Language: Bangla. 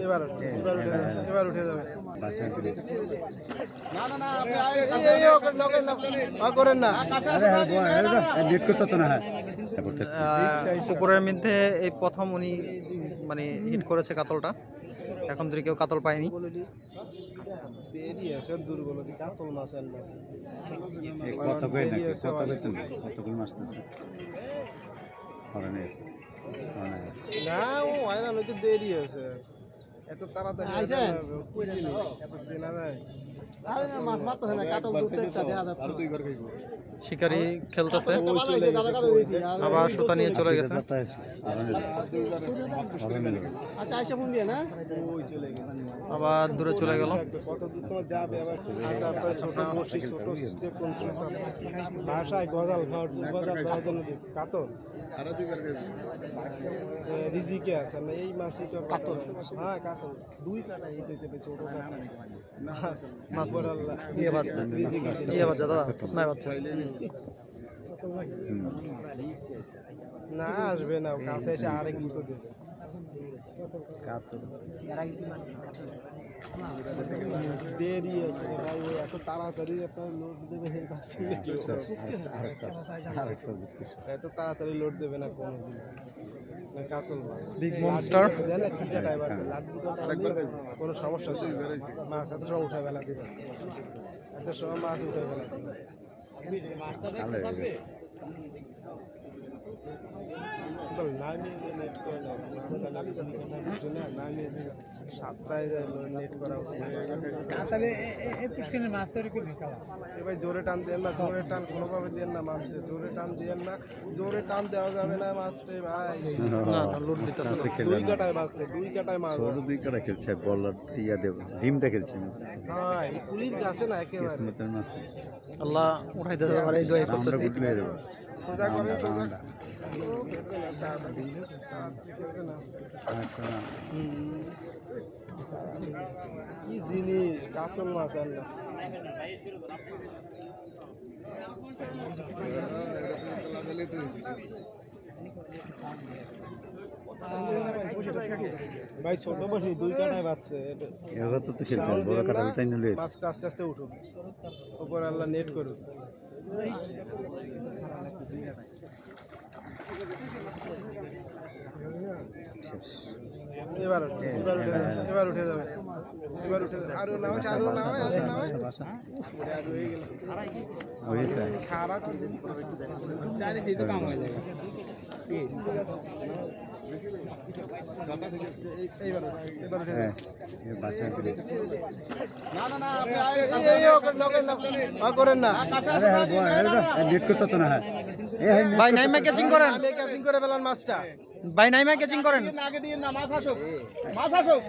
এবার উঠে- এবার উঠে যাবে, এবার উঠে যাবে। বাসা এই, এই, ওকে নকেন করেন না। আরে বল, যা, এই নেট করতে তো না হ্যাঁ। পুকুরের মধ্যে এই প্রথম উনি মানে হিট করেছে কাতলটা। এখন ধরে কেউ কাতল পায়নি। দেরি আছে দুর্বলতি কাতল মাছ আনবে কত করে নাকি? কত করে তুমি? কত করে মাছ নিচ্ছে না না ও হয় না দেরি হয়েছে এত তাড়াতাড়ি? এত চেনা যায় শিকারি খেলতেছে। আবার সুতা নিয়ে চলে গেছে। গেছে আবার দূরে চলে গেল। রিজিকে আছে এই মাছটা কাতল। হ্যাঁ কাতল। দুই কাটা এই ছোট মাছ মাছ ইয়ে বাচ্চা ইয়ে বাচ্চা দাদা নাই বাচ্চা। না আসবে না কাছে এসে আরেক দুটো দেবে। দেরি আছে ভাই ওই এত তাড়াতাড়ি আপনার লোড দেবে কাছে এত তাড়াতাড়ি লোড দেবে না কোনো দিন বিগ মনস্টার কোনো সমস্যা নেই। মাছ এত সময় উঠে বেলা দিবে এত সময় মাছ উঠে বেলা দিবে বল নামিয়ে নেট করে দাও। সাতটায় নেট করা উচিত এবার জোরে টান দেন না জোরে টান কোনোভাবে দেন না মাছটা জোরে টান দেন না। জোরে টান দেওয়া যাবে না মাছটা ভাই। না না লোড দিতেছে না। দুই কাটায় মাছছে দুই কাটায় ছোট দুই কাটা খেলছে ইয়া দেব ডিমটা খেলছে। হ্যাঁ গাছে না একেবারে। আল্লাহ উঠাই দিতে পারে এই করতেছি। কি জিনিস কাতল মাছ আনলাম। ভাই ছোট বসি দুই কাটায় বাচ্চা এটা- এবার তো তো বড় কাটা টাইম নিলে মাছটা আস্তে আস্তে উঠুক। উপর আল্লাহ নেট করুক। এবার উঠে- এবার উঠে এবার উঠে যাবে। এবার উঠে যাবে। আরও নাও আরও নাও আরও নাও। বাসা ওরে আর হয়ে গেল হয়েছে খারাপ এইবার উঠে- এবার উঠে যাবে হ্যাঁ এই বাসা ছিল এই, এই, ওকে নকেন না, আর করেন না আরে হ্যাঁ বল, ভাই নাইমা ক্যাচিং করেন। আগে দিয়ে না মাছ আসুক। মাছ নাইমা